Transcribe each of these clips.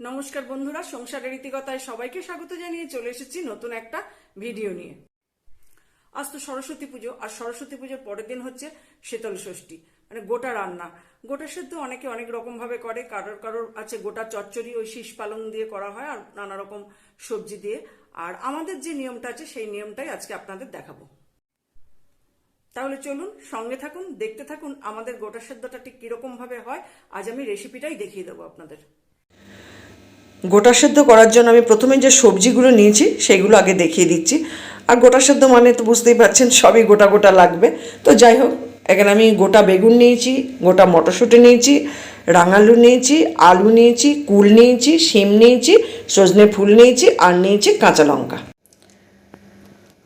নমস্কার বন্ধুরা, সংসারের রীতিকতায় সবাইকে স্বাগত জানিয়ে চলে এসেছি নতুন একটা ভিডিও নিয়ে। আজ তো সরস্বতী পুজো, আর সরস্বতী পুজোর পরের দিন হচ্ছে শীতল ষষ্ঠী মানে গোটা রান্না। গোটা সেদ্ধ অনেকে অনেক রকম ভাবে করে, কারোর কারোর আছে গোটা চচ্চড়ি, ওই শীষ পালং দিয়ে করা হয়, আর নানা রকম সবজি দিয়ে। আর আমাদের যে নিয়মটা আছে, সেই নিয়মটাই আজকে আপনাদের দেখাবো। তাহলে চলুন, সঙ্গে থাকুন, দেখতে থাকুন আমাদের গোটা সেদ্ধটা ঠিক কীরকম ভাবে হয়। আজ আমি রেসিপিটাই দেখিয়ে দেবো আপনাদের। গোটা সেদ্ধ করার জন্য আমি প্রথমে যে সবজিগুলো নিয়েছি, সেগুলো আগে দেখিয়ে দিচ্ছি। আর গোটা সেদ্ধ মানে তো বুঝতেই পারছেন, সবই গোটা গোটা লাগবে। তো যাই হোক, এখানে আমি গোটা বেগুন নিয়েছি, গোটা মটরশুঁটি নিয়েছি, রাঙালু নিয়েছি, আলু নিয়েছি, কুল নিয়েছি, শিম নিয়েছি, সজনে ফুল নিয়েছি আর নিয়েছি কাঁচা লঙ্কা।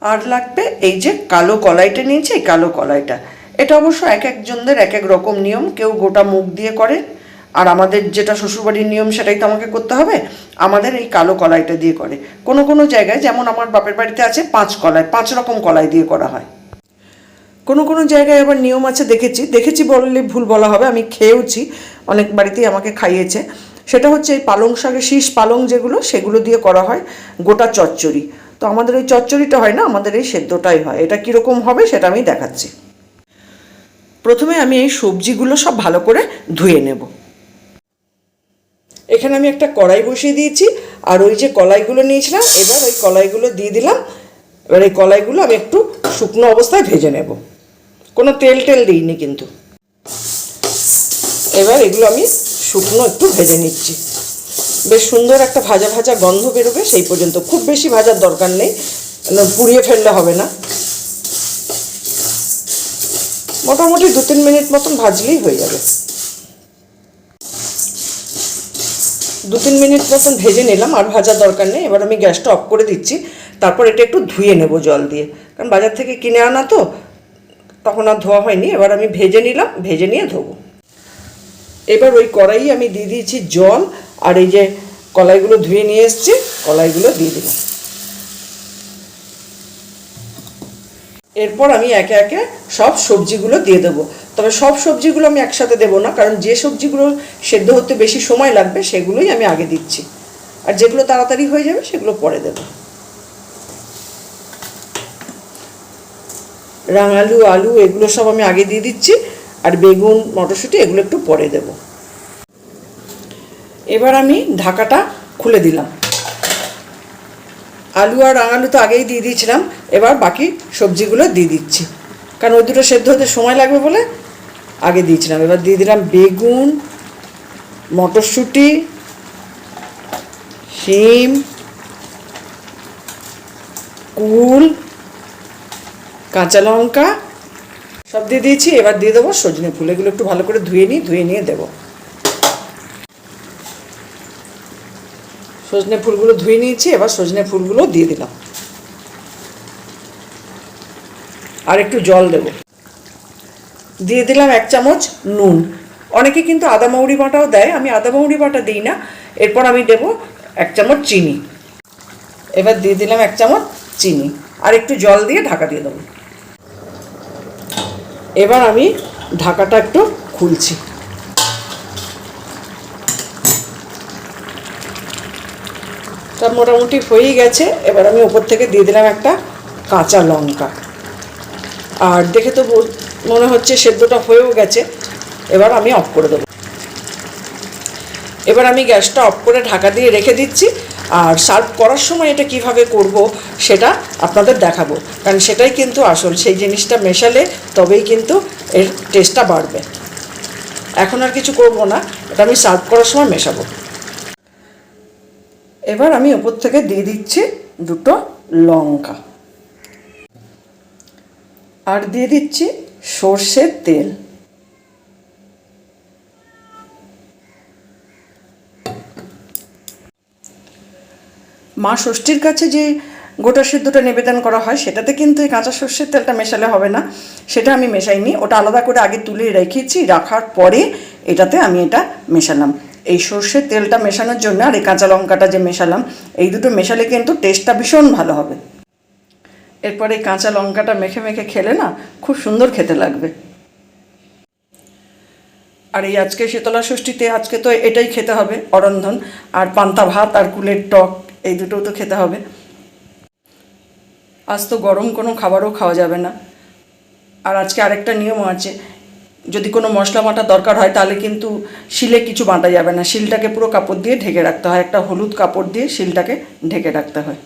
আর লাগবে এই যে কালো কলাইটা নিয়েছি, এই কালো কলাইটা। এটা অবশ্য এক একজনদের এক এক রকম নিয়ম, কেউ গোটা মুখ দিয়ে করে আর আমাদের যেটা শ্বশুরবাড়ির নিয়ম সেটাই তো আমাকে করতে হবে, আমাদের এই কালো কলাইটা দিয়ে করে। কোনো কোনো জায়গায় যেমন আমার বাপের বাড়িতে আছে পাঁচ কলাই, পাঁচ রকম কলাই দিয়ে করা হয়। কোনো কোনো জায়গায় আবার নিয়ম আছে, দেখেছি দেখেছি বললে ভুল বলা হবে, আমি খেয়েওছি, অনেক বাড়িতেই আমাকে খাইয়েছে। সেটা হচ্ছে এই পালং শাকের শীষ, পালং যেগুলো, সেগুলো দিয়ে করা হয় গোটা চচ্চড়ি। তো আমাদের ওই চচ্চড়িটা হয় না, আমাদের এই সেদ্ধটাই হয়। এটা কীরকম হবে সেটা আমি দেখাচ্ছি। প্রথমে আমি এই সবজিগুলো সব ভালো করে ধুয়ে নেব। এখানে আমি একটা কড়াই বসিয়ে দিয়েছি, আর ওই যে কলাইগুলো নিয়েছিলাম, এবার ওই কলাইগুলো দিয়ে দিলাম। এবার এই কলাইগুলো আমি একটু শুকনো অবস্থায় ভেজে নেব। কোনো তেল টেল দিইনি কিন্তু। এবার এগুলো আমি শুকনো একটু ভেজে নিচ্ছি। বেশ সুন্দর একটা ভাজা ভাজা গন্ধ বেরোবে, সেই পর্যন্ত। খুব বেশি ভাজার দরকার নেই পুড়িয়ে ফেললে হবে না। মোটামুটি দু তিন মিনিট মতন ভাজলেই হয়ে যাবে। দু তিন মিনিট মতন ভেজে নিলাম, আর ভাজার দরকার নেই। এবার আমি গ্যাসটা অফ করে দিচ্ছি। তারপর এটা একটু ধুয়ে নেব জল দিয়ে। কারণ বাজার থেকে কিনে আনা তো, তখন আর ধোয়া হয়নি। এবার আমি ভেজে নিলাম, ভেজে নিয়ে ধোবো। এবার ওই কড়াই আমি দিয়ে দিয়েছি জল, আর এই যে কলাইগুলো ধুয়ে নিয়ে এসছি, কলাইগুলো দিয়ে দিলাম। এরপর আমি একে একে সব সবজিগুলো দিয়ে দেবো। তবে সব সবজিগুলো আমি একসাথে দেবো না, কারণ যে সবজিগুলো সেদ্ধ হতে বেশি সময় লাগবে সেগুলোই আমি আগে দিচ্ছি। আর যেগুলো তাড়াতাড়ি হয়ে যাবে সেগুলো পরে দেবো। রাঙালু, আলু, এগুলো সব আমি আগে দিয়ে দিচ্ছি, আর বেগুন, মটরশুঁটি এগুলো একটু পরে দেব। এবার আমি ঢাকাটা খুলে দিলাম। আলু আর রাঙালু তো আগেই দিয়ে দিয়েছিলাম, এবার বাকি সবজিগুলো দিয়ে দিচ্ছি। কারণ ওই দুটো সেদ্ধ হতে সময় লাগবে বলে আগে দিয়েছিলাম। এবার দিয়ে দিলাম বেগুন, মটরশুঁটি, শিম, কুল, কাঁচা লঙ্কা, সব দিয়ে দিয়েছি। এবার দিয়ে দেবো সজনে ফুল। এগুলো একটু ভালো করে ধুয়ে নিই, ধুয়ে নিয়ে দেবো। সজনে ফুলগুলো ধুয়ে নিয়েছি, এবার সজনে ফুলগুলো দিয়ে দিলাম। আর একটু জল দেব। দিয়ে দিলাম এক চামচ নুন। অনেকে কিন্তু আদা মৌরি বাটাও দেয়, আমি আদা মৌরি বাটা দিই না, এরপর আমি দেব এক চামচ চিনি। এবার দিয়ে দিলাম এক চামচ চিনি, আর একটু জল দিয়ে ঢাকা দিয়ে দেবো। এবার আমি ঢাকাটা একটু খুলছি। তা মোটামুটি হয়েই গেছে। এবার আমি ওপর থেকে দিয়ে দিলাম একটা কাঁচা লঙ্কা। আর দেখে তো মনে হচ্ছে সেদ্ধটা হয়েও গেছে। এবার আমি অফ করে দেবো। এবার আমি গ্যাসটা অফ করে ঢাকা দিয়ে রেখে দিচ্ছি। আর সার্ভ করার সময় এটা কীভাবে করব সেটা আপনাদের দেখাবো। কারণ সেটাই কিন্তু আসল, সেই জিনিসটা মেশালে তবেই কিন্তু এর টেস্টটা বাড়বে। এখন আর কিছু করব না। এটা আমি সার্ভ করার সময় মেশাবো। এবার আমি ওপর থেকে দিয়ে দিচ্ছি দুটো লঙ্কা। আর দিয়ে দিচ্ছি সর্ষের তেল। মা ষষ্ঠীর কাছে যে গোটা সিদ্ধটা নিবেদন করা হয়, সেটাতে কিন্তু এই কাঁচা সর্ষের তেলটা মেশালে হবে না। সেটা আমি মেশাইনি, ওটা আলাদা করে আগে তুলে রেখেছি, রাখার পরে এটাতে আমি এটা মেশালাম। এই সর্ষের তেলটা মেশানোর জন্য আর এই কাঁচা লঙ্কাটা যে মেশালাম, এই দুটো মেশালে কিন্তু টেস্টটা ভীষণ ভালো হবে। এরপরে এই কাঁচা লঙ্কাটা মেখে মেখে খেলে না খুব সুন্দর খেতে লাগবে। আর এই আজকে শীতলা ষষ্ঠীতে আজকে তো এটাই খেতে হবে, অরন্ধন আর পান্তা ভাত আর কুলের টক, এই দুটোও তো খেতে হবে। আজ তো গরম কোনো খাবারও খাওয়া যাবে না। আর আজকে আরেকটা নিয়ম আছে যদি কোনো মশলা বাটা দরকার হয়, তাহলে কিন্তু শিলে কিছু বাঁটা যাবে না। শিলটাকে পুরো কাপড় দিয়ে ঢেকে রাখতে হয়। একটা হলুদ কাপড় দিয়ে শিলটাকে ঢেকে রাখতে হয়।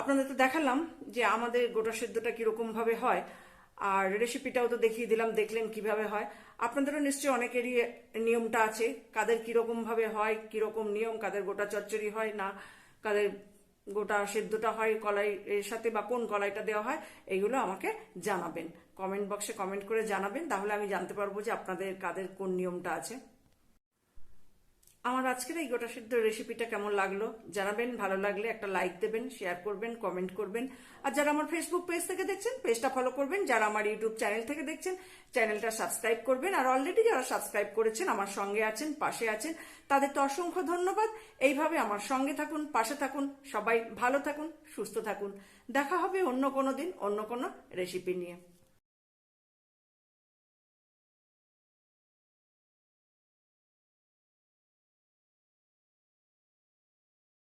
আপনাদের তো দেখালাম যে আমাদের গোটা সেদ্ধটা কীরকম ভাবে হয়। আর রেসিপিটাও তো দেখিয়ে দিলাম, দেখলেন কীভাবে হয়। আপনাদেরও নিশ্চয়ই অনেকেরই নিয়মটা আছে, কাদের কীরকম ভাবে হয়, কীরকম নিয়ম, কাদের গোটা চচ্চড়ি হয় না, কাদের গোটা সেদ্ধটা হয় কলাই, এর সাথে বা কোন কলাইটা দেওয়া হয়, এইগুলো আমাকে জানাবেন। কমেন্ট বক্সে কমেন্ট করে জানাবেন, তাহলে আমি জানতে পারব যে আপনাদের কাদের কোন নিয়মটা আছে। আমার আজকের এই গোটা সিদ্ধ রেসিপিটা কেমন লাগল? জানাবেন, ভালো লাগলে একটা লাইক দেবেন শেয়ার করবেন কমেন্ট করবেন। আর যারা আমার ফেসবুক পেজ থেকে দেখছেন পেজটা ফলো করবেন। যারা আমার ইউটিউব চ্যানেল থেকে দেখছেন চ্যানেলটা সাবস্ক্রাইব করবেন। আর অলরেডি যারা সাবস্ক্রাইব করেছেন, আমার সঙ্গে আছেন, পাশে আছেন, তাদের তো অসংখ্য ধন্যবাদ। এইভাবে আমার সঙ্গে থাকুন, পাশে থাকুন, সবাই ভালো থাকুন, সুস্থ থাকুন। দেখা হবে অন্য কোনো দিন, অন্য কোনো রেসিপি নিয়ে।